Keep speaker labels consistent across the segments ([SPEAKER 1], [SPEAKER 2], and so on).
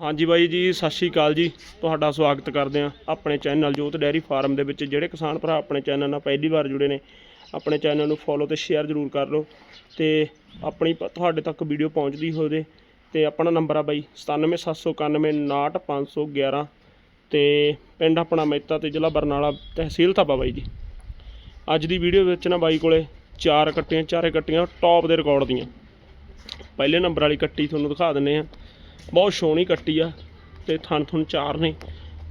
[SPEAKER 1] ਹਾਂਜੀ ਬਾਈ ਜੀ, ਸਤਿ ਸ਼੍ਰੀ ਅਕਾਲ ਜੀ। ਤੁਹਾਡਾ ਸਵਾਗਤ ਕਰਦੇ ਹਾਂ ਆਪਣੇ ਚੈਨਲ ਜੋਤ ਡੈਰੀ ਫਾਰਮ ਦੇ ਵਿੱਚ। ਜਿਹੜੇ ਕਿਸਾਨ ਭਰਾ ਆਪਣੇ ਚੈਨਲ ਨਾਲ ਪਹਿਲੀ ਵਾਰ ਜੁੜੇ ਨੇ, ਆਪਣੇ ਚੈਨਲ ਨੂੰ ਫੋਲੋ ਤੇ ਸ਼ੇਅਰ ਜ਼ਰੂਰ ਕਰ ਲਓ ਤੇ ਆਪਣੀ ਪ- ਤੁਹਾਡੇ ਤੱਕ ਵੀਡੀਓ ਪਹੁੰਚਦੀ ਹੋਵੇ ਤੇ ਆਪਣਾ ਨੰਬਰ ਆ ਬਾਈ 97799511 ਤੇ ਪਿੰਡ ਆਪਣਾ ਮਹਿਤਾ ਤੇ ਜ਼ਿਲ੍ਹਾ ਬਰਨਾਲਾ ਤਹਿਸੀਲ ਥਾਪਾ ਬਾਈ ਜੀ। ਅੱਜ ਦੀ ਵੀਡੀਓ ਵਿੱਚ ਨਾ ਬਾਈ ਕੋਲੇ ਚਾਰ ਕੱਟੀਆਂ ਚਾਰੇ ਕੱਟੀਆਂ ਟੌਪ ਦੇ ਰਿਕਾਰਡ ਦੀਆਂ। ਪਹਿਲੇ ਨੰਬਰ ਵਾਲੀ ਕੱਟੀ ਤੁਹਾਨੂੰ ਦਿਖਾ ਦਿੰਨੇ ਆ ਬਹੁਤ ਸੋਹਣੀ ਕੱਟੀ ਆ ਤੇ ਥਣ ਥਣ ਚਾਰ ਨੇ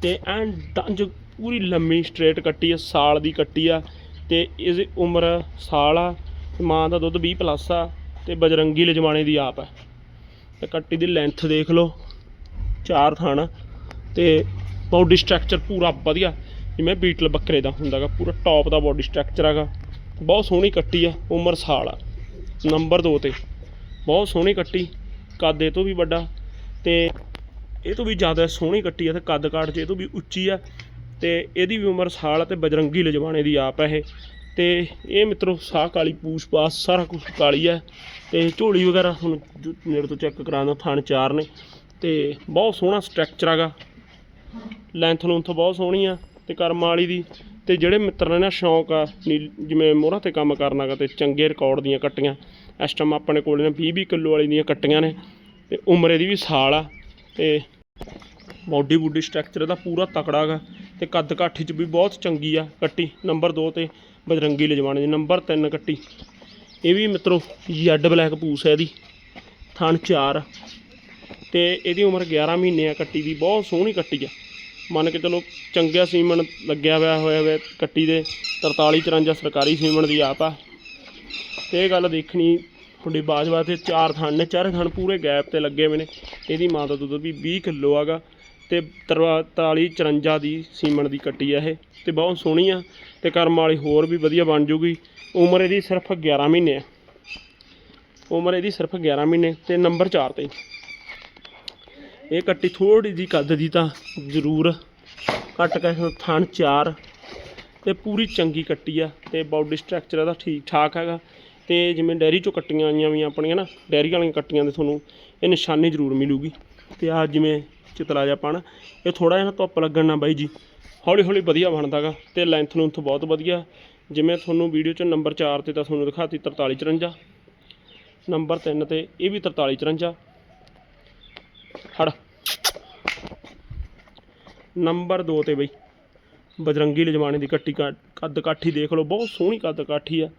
[SPEAKER 1] ਤੇ ਐਨ ਡੰਜ ਪੂਰੀ ਲੰਮੀ ਸਟ੍ਰੇਟ ਕੱਟੀ ਆ, ਸਾਲ ਦੀ ਕੱਟੀ ਆ ਤੇ ਇਸ ਉਮਰ ਸਾਲ ਆ ਮਾਂ ਦਾ ਦੁੱਧ 20 ਪਲੱਸ ਆ ਤੇ ਬਜਰੰਗੀ ਲਜਵਾਣੇ ਦੀ ਆਪ ਆ। ਤੇ ਕੱਟੀ ਦੀ ਲੈਂਥ ਦੇਖ ਲਓ, ਚਾਰ ਥਣ ਤੇ ਬਾਡੀ ਸਟਰਕਚਰ ਪੂਰਾ ਵਧੀਆ। ਜਿਵੇਂ ਬੀਟਲ ਬੱਕਰੇ ਦਾ ਹੁੰਦਾਗਾ, ਪੂਰਾ ਟੌਪ ਦਾ ਬਾਡੀ ਸਟਰਕਚਰ ਹੈਗਾ ਬਹੁਤ ਸੋਹਣੀ ਕੱਟੀ ਆ, ਉਮਰ ਸਾਲ ਆ। ਨੰਬਰ 2 ਤੇ, ਬਹੁਤ ਸੋਹਣੀ ਕੱਟੀ, ਕਾਦੇ ਤੋਂ ਵੀ ਵੱਡਾ। ਤੇ ਇਹ ਤੋਂ ਵੀ ਜ਼ਿਆਦਾ ਸੋਹਣੀ ਕੱਟੀ ਆ ਤੇ ਕੱਦ ਕਾਠ 'ਚ ਇਹ ਤੋਂ ਵੀ ਉੱਚੀ ਆ ਤੇ ਇਹਦੀ ਵੀ ਉਮਰ ਸਾਲ ਆ ਤੇ ਬਜਰੰਗੀ ਲਜਵਾਣੇ ਦੀ ਆਪ ਆ ਇਹ। ਤੇ ਇਹ ਮਿੱਤਰੋ ਸਾਹ ਕਾਲੀ, ਪੂਛ ਪਾਸ ਸਾਰਾ ਕੁਝ ਕਾਲੀ ਹੈ ਤੇ ਝੋਲੀ ਵਗੈਰਾ ਹੁਣ ਜੋ ਨੇੜੇ ਤੋਂ ਚੈੱਕ ਕਰਾਉਣਾ ਥਣ ਚਾਰ ਨੇ। ਤੇ ਬਹੁਤ ਸੋਹਣਾ ਸਟਰਕਚਰ ਹੈਗਾ ਲੈਂਥ ਲੂੰਥ ਬਹੁਤ ਸੋਹਣੀ ਆ ਤੇ ਕਰਮ ਵਾਲੀ ਦੀ। ਤੇ ਜਿਹੜੇ ਮਿੱਤਰ ਨੇ ਨਾ ਸ਼ੌਂਕ ਆ, ਨੀ- ਜਿਵੇਂ ਮੋਹਰਾਂ ਤੇ ਕੰਮ ਕਰਨਾ ਗਾ ਤੇ ਚੰਗੇ ਰਿਕਾਰਡ ਦੀਆਂ ਕੱਟੀਆਂ। ਇਸ ਟਾਈਮ ਆਪਣੇ ਕੋਲ ਨੇ 20 20 ਕਿਲੋ ਵਾਲੀ ਦੀਆਂ ਕੱਟੀਆਂ ਨੇ। ਤੇ ਉਮਰੇ ਦੀ ਵੀ ਸਾਲ ਆ ਤੇ ਬੋਡੀ ਬੁੱਡੀ ਸਟਰਕਚਰ ਇਹਦਾ ਪੂਰਾ ਤਕੜਾ ਗਾ ਤੇ ਕੱਦ ਕਾਠੀ ਚ ਵੀ ਬਹੁਤ ਚੰਗੀ ਆ ਕੱਟੀ, ਨੰਬਰ 2 ਤੇ ਬਜਰੰਗੀ ਲਿਜਵਾਣੇ ਦੀ ਨੰਬਰ 3 ਕੱਟੀ। ਇਹ ਵੀ ਮਿੱਤਰੋ ਜੈਡ ਬਲੈਕ ਪੂਸ ਹੈ ਇਹਦੀ, ਥਣ 4 ਤੇ ਇਹਦੀ ਉਮਰ 11 ਮਹੀਨੇ ਆ ਕੱਟੀ ਦੀ, ਬਹੁਤ ਸੋਹਣੀ ਕੱਟੀ ਆ। ਮੰਨ ਕੇ ਚਲੋ ਚੰਗਿਆ ਸੀਮਨ ਲੱਗਿਆ ਹੋਇਆ ਹੋਇਆ ਵੇ ਕੱਟੀ ਦੇ 43 54 ਸਰਕਾਰੀ ਸੀਮਨ ਦੀ ਆਪ ਆ। ਤੇ ਇਹ ਗੱਲ ਦੇਖਣੀ ਤੁਹਾਡੀ ਬਾਜਵਾ ਤੇ ਚਾਰ ਥਣ ਨੇ, ਚਾਰੇ ਥਣ ਪੂਰੇ ਗੈਪ ਤੇ ਲੱਗੇ ਹੋਏ ਨੇ। ਇਹਦੀ ਮਾਂ ਦਾ ਦੁੱਧ ਵੀ 20 ਕਿਲੋ ਆਗਾ ਤੇ 43 54 ਦੀ ਸੀਮਨ ਦੀ ਕੱਟੀ ਆ ਇਹ ਤੇ ਬਹੁਤ ਸੋਹਣੀ ਆ ਤੇ ਕਰਮ ਵਾਲੀ ਹੋਰ ਵੀ ਵਧੀਆ ਬਣ ਜੂਗੀ। ਉਮਰ ਇਹਦੀ ਸਿਰਫ 11 ਮਹੀਨੇ ਆ। ਉਮਰ ਇਹਦੀ ਸਿਰਫ 11 ਮਹੀਨੇ ਤੇ ਨੰਬਰ 4 ਤੇ। ਇਹ ਕੱਟੀ ਥੋੜੀ ਜੀ ਕੱਦ ਦੀ ਤਾਂ ਜ਼ਰੂਰ ਕੱਟ ਕੇ ਥਣ 4 ਤੇ ਪੂਰੀ ਚੰਗੀ ਕੱਟੀ ਆ ਤੇ ਬਾਡੀ ਸਟਰਕਚਰ ਇਹਦਾ ਠੀਕ ਠਾਕ ਹੈਗਾ। ਤੇ ਜਿਵੇਂ ਡੈਰੀ ਚੋਂ ਕੱਟੀਆਂ ਆਈਆਂ ਵੀ ਆਪਣੀਆਂ ਨਾ, ਡੈਰੀ ਵਾਲੀਆਂ ਕੱਟੀਆਂ ਦੇ ਤੁਹਾਨੂੰ ਇਹ ਨਿਸ਼ਾਨੀ ਜ਼ਰੂਰ ਮਿਲੂਗੀ। ਤੇ ਆ ਜਿਵੇਂ ਚਿਤਲਾ ਜਿਹਾ ਪਣ, ਇਹ ਥੋੜਾ ਜਿਹਾ ਨਾ ਧੁੱਪ ਲੱਗਣ ਨਾ ਬਾਈ ਜੀ। ਹੌਲੀ ਹੌਲੀ ਵਧੀਆ ਬਣਦਾਗਾ ਤੇ ਲੈਂਥ ਲੂੰਥ ਬਹੁਤ ਵਧੀਆ। ਜਿਵੇਂ ਤੁਹਾਨੂੰ ਵੀਡੀਓ 'ਚ ਨੰਬਰ 4 ਤੇ ਤਾਂ ਤੁਹਾਨੂੰ ਦਿਖਾਤੀ 43 54 ਨੰਬਰ 3 ਤੇ ਇਹ ਵੀ 43 54 ਹੜ। ਨੰਬਰ 2 ਤੇ ਬਈ, ਬਜਰੰਗੀ ਲਜਵਾਣੇ ਦੀ ਕੱਟੀ ਕਾ- ਕੱਦ ਕਾਠੀ ਦੇਖ ਲਓ, ਬਹੁਤ ਸੋਹਣੀ ਕੱਦ ਕਾਠੀ ਆ।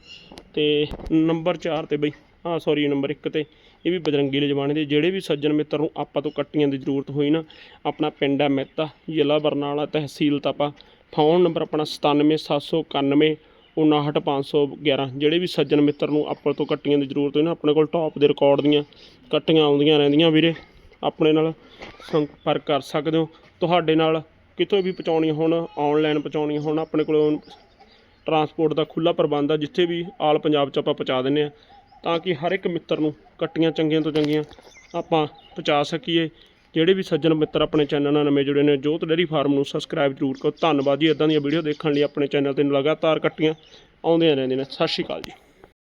[SPEAKER 1] ਤੇ ਨੰਬਰ 4 ਤੇ ਬਈ ਹਾਂ ਸੌਰੀ ਨੰਬਰ 1 ਤੇ ਇਹ ਵੀ ਬਜਰੰਗੀ ਲਜਵਾਣੇ ਦੇ ਜਿਹੜੇ ਵੀ ਸੱਜਣ ਮਿੱਤਰ ਨੂੰ ਆਪਾਂ ਤੋਂ ਕੱਟੀਆਂ ਦੀ ਜ਼ਰੂਰਤ ਹੋਈ ਨਾ, ਆਪਣਾ ਪਿੰਡ ਹੈ ਮਹਿਤਾ, ਜ਼ਿਲ੍ਹਾ ਬਰਨਾਲਾ, ਤਹਿਸੀਲ ਤਪਾ ਫੋਨ ਨੰਬਰ ਆਪਣਾ 97791 59511 ਜਿਹੜੇ ਵੀ ਸੱਜਣ ਮਿੱਤਰ ਨੂੰ ਆਪਾਂ ਤੋਂ ਕੱਟੀਆਂ ਦੀ ਜ਼ਰੂਰਤ ਹੋਈ ਨਾ, ਆਪਣੇ ਕੋਲ ਟੌਪ ਦੇ ਰਿਕਾਰਡ ਦੀਆਂ ਕੱਟੀਆਂ ਆਉਂਦੀਆਂ ਰਹਿੰਦੀਆਂ ਵੀਰੇ, ਆਪਣੇ ਨਾਲ ਸੰਪਰਕ ਕਰ ਸਕਦੇ ਹੋ, ਤੁਹਾਡੇ ਨਾਲ ਕਿਤੋਂ ਵੀ ਪਹੁੰਚਾਉਣੀਆਂ ਹੋਣ ਆਨਲਾਈਨ ਪਹੁੰਚਾਉਣੀਆਂ ਹੋਣ, ਆਪਣੇ ਕੋਲ ਟਰਾਂਸਪੋਰਟ ਦਾ ਖੁੱਲਾ ਪ੍ਰਬੰਧ ਆ, ਜਿੱਥੇ ਵੀ ਆਲ ਪੰਜਾਬ ਚ ਆਪਾਂ ਪਹੁੰਚਾ ਦਿੰਨੇ ਆ, ਤਾਂ ਕਿ ਹਰ ਇੱਕ ਮਿੱਤਰ ਨੂੰ ਕੱਟੀਆਂ ਚੰਗੀਆਂ ਤੋਂ ਚੰਗੀਆਂ ਆਪਾਂ ਪਹੁੰਚਾ ਸਕੀਏ। ਜਿਹੜੇ ਵੀ ਸੱਜਣ ਮਿੱਤਰ ਆਪਣੇ ਚੈਨਲ ਨਾਲ ਨਵੇਂ ਜੁੜੇ ਨੇ, ਜੋਤ ਡੇਅਰੀ ਫਾਰਮ ਨੂੰ ਸਬਸਕ੍ਰਾਈਬ ਜ਼ਰੂਰ ਕਰੋ। ਧੰਨਵਾਦ ਜੀ ਇਦਾਂ ਦੀਆਂ ਵੀਡੀਓ ਦੇਖਣ ਲਈ ਆਪਣੇ ਚੈਨਲ ਤੇ ਲਗਾਤਾਰ ਕੱਟੀਆਂ ਆਉਂਦੀਆਂ ਰਹਿੰਦੀਆਂ ਨੇ। ਸਤਿ ਸ਼੍ਰੀ ਅਕਾਲ ਜੀ।